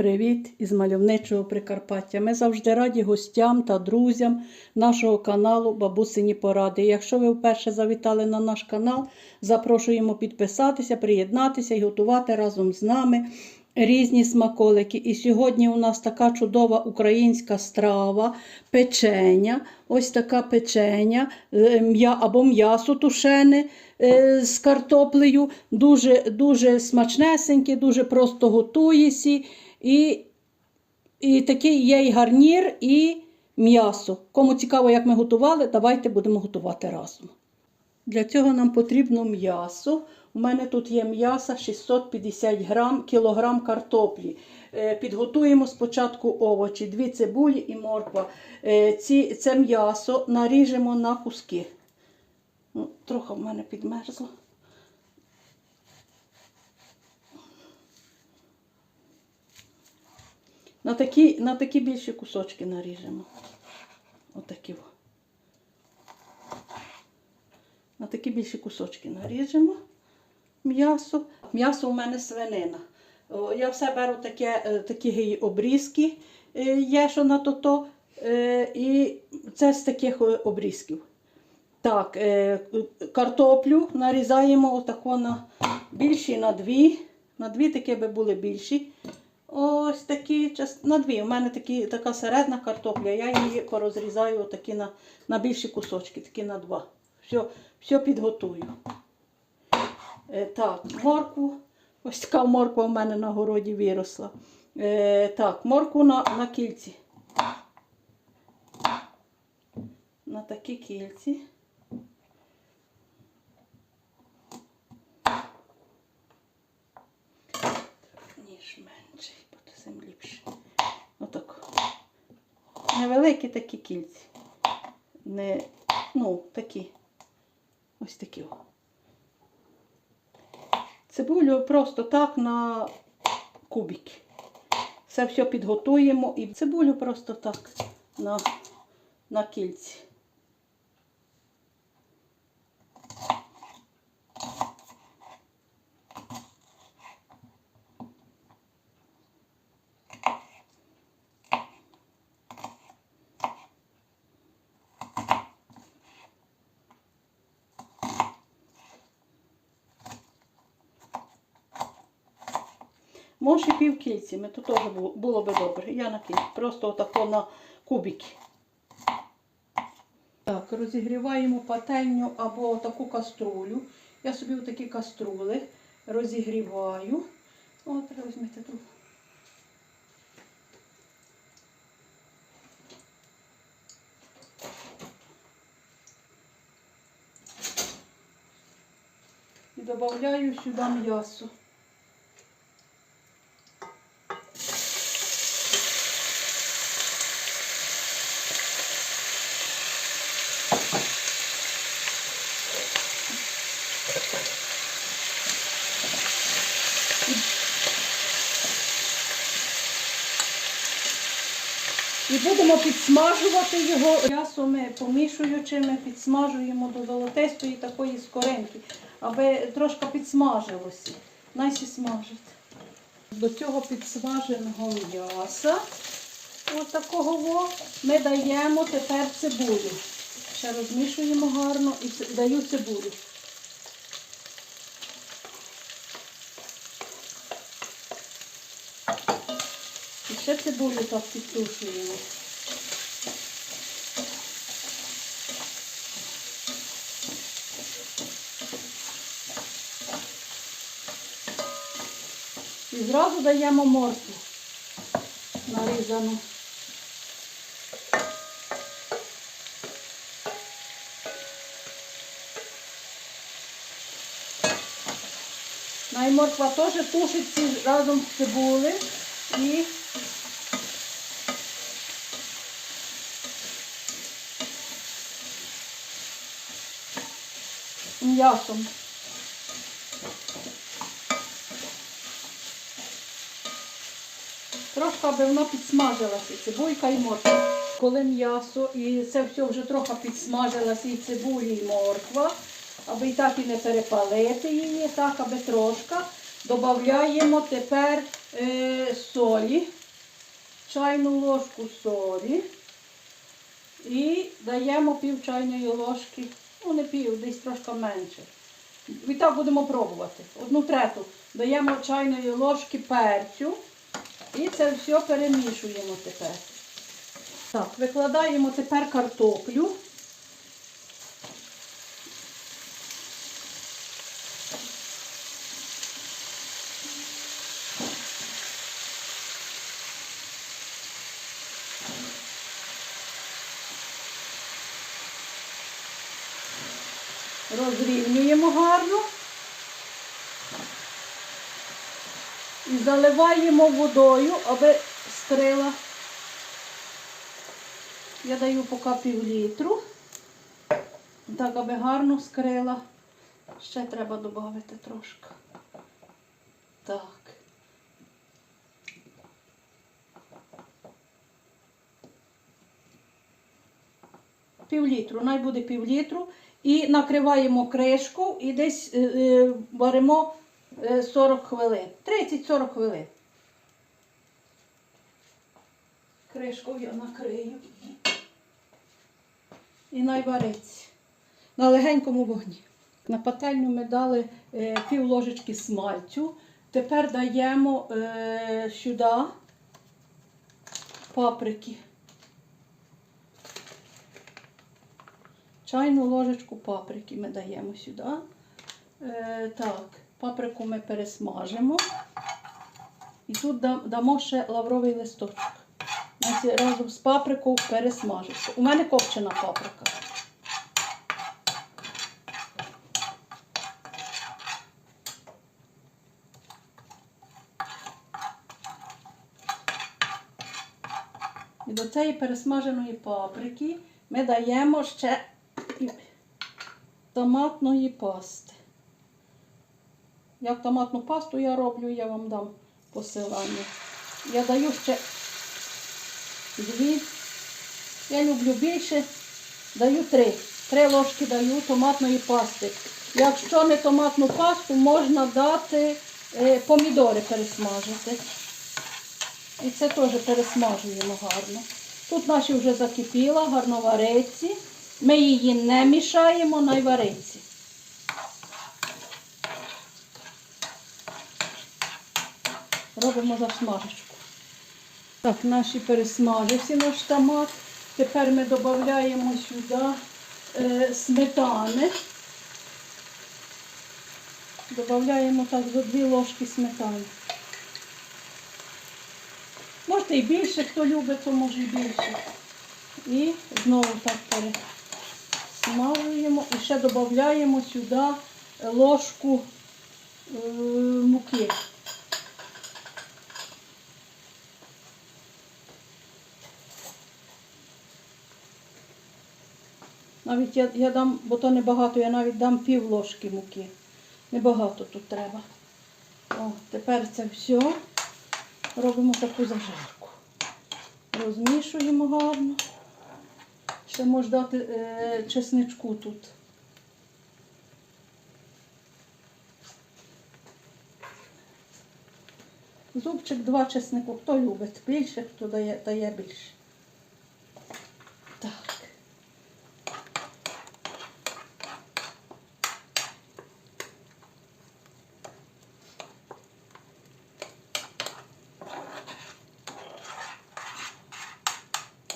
Привіт із мальовничого Прикарпаття. Ми завжди раді гостям та друзям нашого каналу Бабусині Поради. Якщо ви вперше завітали на наш канал, запрошуємо підписатися, приєднатися і готувати разом з нами різні смаколики. І сьогодні у нас така чудова українська страва, печеня. Ось така печеня е, або м'ясо тушене е, з картоплею. Дуже, дуже смачнесеньке, дуже просто готується. І, і такий є і гарнір, і м'ясо. Кому цікаво, як ми готували, давайте будемо готувати разом. Для цього нам потрібно м'ясо. У мене тут є м'ясо 650 грам, кілограм картоплі. Е, Підготуємо спочатку овочі, дві цибулі і морква. Е, Ці, це м'ясо наріжемо на куски. Ну, трохи в мене підмерзло. На такі, на такі більші кусочки наріжемо. Отакі. На такі більші кусочки наріжемо м'ясо. М'ясо у мене свинина. Я все беру таке, е, такі обрізки, е, є, що на то-то, е, і це з таких обрізків. Так, картоплю нарізаємо отако на більші на дві. На дві такі би були більші. Ось такі на дві. У мене такі, така середня картопля. Я її порозрізаю отакі на, на більші кусочки, такі на два. Все, все підготую. Е, так, моркву. Ось така морква в мене на городі виросла. Е, так, моркву на, на кільці. На такі кільці. Ніж менший, бо то цим ліпше. Отак. Невеликі такі кільці. Не, ну, такі. Ось такі. Цибулю просто так на кубики. Це все підготуємо і цибулю просто так на, на кільці. Може і пів кільці, тут теж було, би добре. Я на. Просто отако на кубики. Так, розігріваємо пательню або таку каструлю. Я собі такі каструли розігріваю. От, візьмете тут. І додаю сюди м'ясо. І будемо підсмажувати його. М'ясо ми помішуючи, ми підсмажуємо до золотистої такої скоринки, аби трошки підсмажилося. Найсі смажить. До цього підсмаженого м'яса, такого ми даємо тепер цибулю. Ще розмішуємо гарно і даю цибулю. Ще цибулю так підтушуємо. І зразу даємо моркву нарізану. Найморква теж тушиться разом з цибулею і м'ясом. Трошки, аби воно підсмажилося, цибулька і морква. Коли м'ясо і це все вже трохи підсмажилося, і цибулі, і морква, аби і так і не перепалити її, так, аби трошки. додаємо тепер е, солі, чайну ложку солі і даємо пів чайної ложки, ну не пів, десь трошки менше. І так будемо пробувати. Одну трету даємо чайної ложки перцю і це все перемішуємо тепер. Так, викладаємо тепер картоплю. Розрівнюємо гарно. І заливаємо водою, аби скрила. Я даю поки пів літру. Так, аби гарно скрила. Ще треба додати трошки. Так. Пів літру, най буде пів літру. І накриваємо кришку і десь е, е, варимо е, 40 хвилин. 30-40 хвилин. Кришку я накрию. І найвариться. На легенькому вогні. На пательню ми дали е, пів ложечки смальцю. Тепер даємо е, сюди паприки. Чайну ложечку паприки ми даємо сюди. Е, так, паприку ми пересмажимо. І тут дамо ще лавровий листочок. Значить, разом з паприкою пересмажиться. У мене копчена паприка. І до цієї пересмаженої паприки ми даємо ще томатної пасти. Як томатну пасту я роблю, я вам дам посилання. Я даю ще дві. Я люблю більше, даю три. Три ложки даю томатної пасти. Якщо не томатну пасту, можна дати е, помідори пересмажити. І це теж пересмажуємо гарно. Тут наші вже закипіла, гарно вариці. Ми її не мішаємо, на вариці. Робимо засмажечку. Так, наші пересмажився наш томат. Тепер ми додаємо сюди е, сметани. Додаємо так зо дві ложки сметани. Можете і більше, хто любить, то може і більше. І знову так пересмажуємо. І ще додаємо сюди ложку е, муки. Навіть я, я дам, бо то небагато, я навіть дам пів ложки муки. Небагато тут треба. О, тепер це все робимо таку зажарку. Розмішуємо гарно. Ще можна дати е, чесничку тут. Зубчик два чеснику. Хто любить більше, хто дає, дає більше.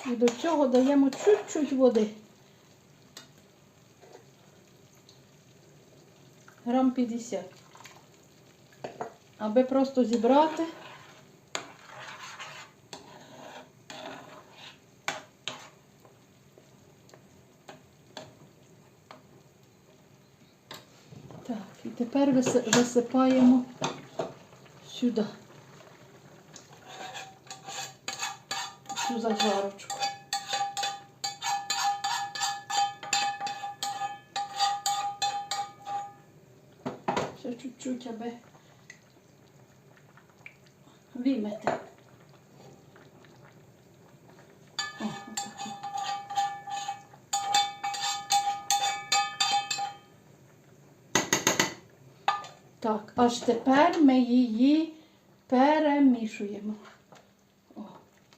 І до цього даємо чуть-чуть води. Грам 50. Аби просто зібрати. Так, і тепер висипаємо сюди. Цю зажарочку. Чуть-чуть, аби вимити. Так, аж тепер ми її перемішуємо. О,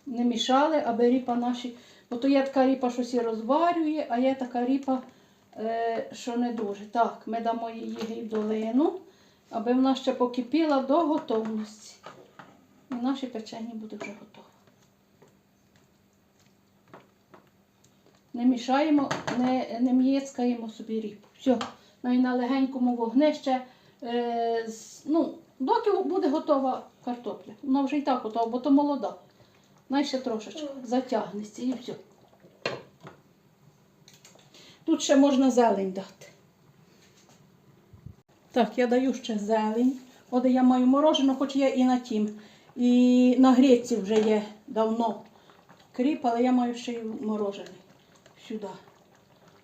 не мішали, аби ріпа наші. Бо то є така ріпа, що сі розварює, а є така ріпа, е, що не дуже. Так, ми дамо її гейдолину, аби вона ще покипіла до готовності. І наше печення буде вже готове. Не мішаємо, не, не м'єцкаємо собі ріпу. Все, ну і на легенькому вогні ще, е, ну, доки буде готова картопля. Вона вже і так готова, бо то молода. Най ще трошечки затягнеться і все. Тут ще можна зелень дати. Так, я даю ще зелень. От я маю морожене, хоч є і на тім. І на гріці вже є давно кріп, але я маю ще й морожений. Сюди.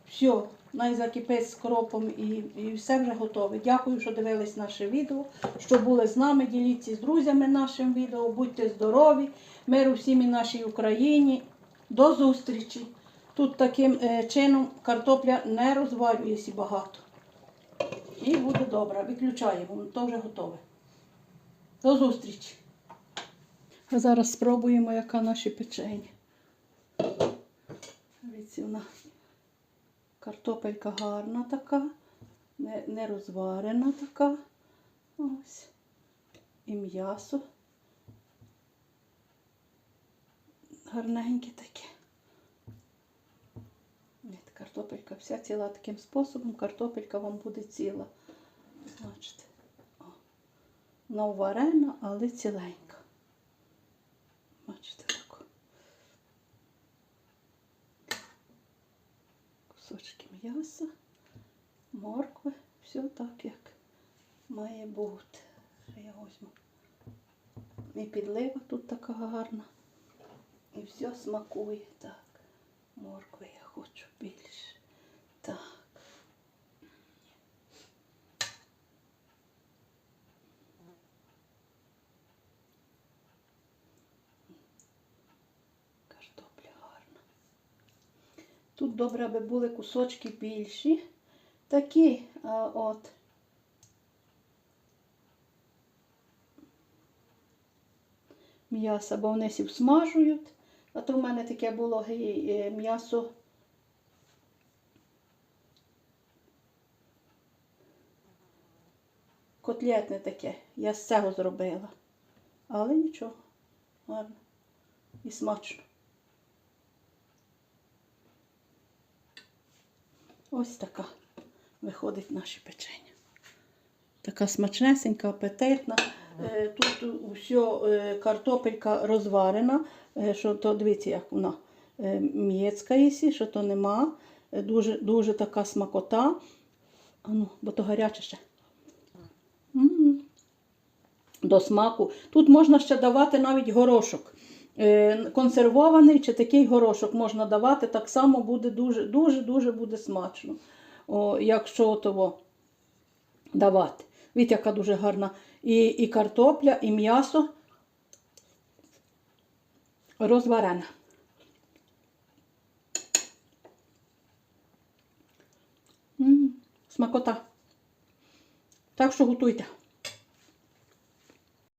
Все, най закипить з кропом і, і все вже готове. Дякую, що дивились наше відео, що були з нами. Діліться з друзями нашим відео. Будьте здорові, миру всім і нашій Україні. До зустрічі. Тут таким е, чином картопля не розварюється багато. І буде добре. Виключаємо, то вже готове. До зустрічі. А зараз спробуємо, яка наші печення. Дивіться, вона картопелька гарна така, не, не розварена така. Ось. І м'ясо. Гарненьке таке. Картопелька вся ціла таким способом, картопелька вам буде ціла. Бачите. Вона але ціленька. Бачите таку. Кусочки м'яса, моркви, все так, як має бути. Я візьму. І підлива тут така гарна. І все смакує так. Моркви хочу більше. Так. Картопля гарна. Тут добре, аби були кусочки більші. Такі, а, от. М'ясо, бо вони сі всмажують. А то в мене таке було е, м'ясо. Котлетне таке. Я з цього зробила. Але нічого. Гарно. І смачно. Ось така виходить наше печення. Така смачнесенька, апетитна. Е, Тут все картопелька розварена, е, що то дивіться, як вона е, м'єцька, є, що то нема. Дуже, дуже така смакота. А ну, бо то гаряче ще. М. До смаку. Тут можна ще давати навіть горошок. Е, Консервований чи такий горошок можна давати, так само буде дуже, дуже, дуже буде смачно. О, якщо того давати. Видите, яка дуже гарна. І, і картопля, і м'ясо розварене. М, Смакота. Так що готуйте.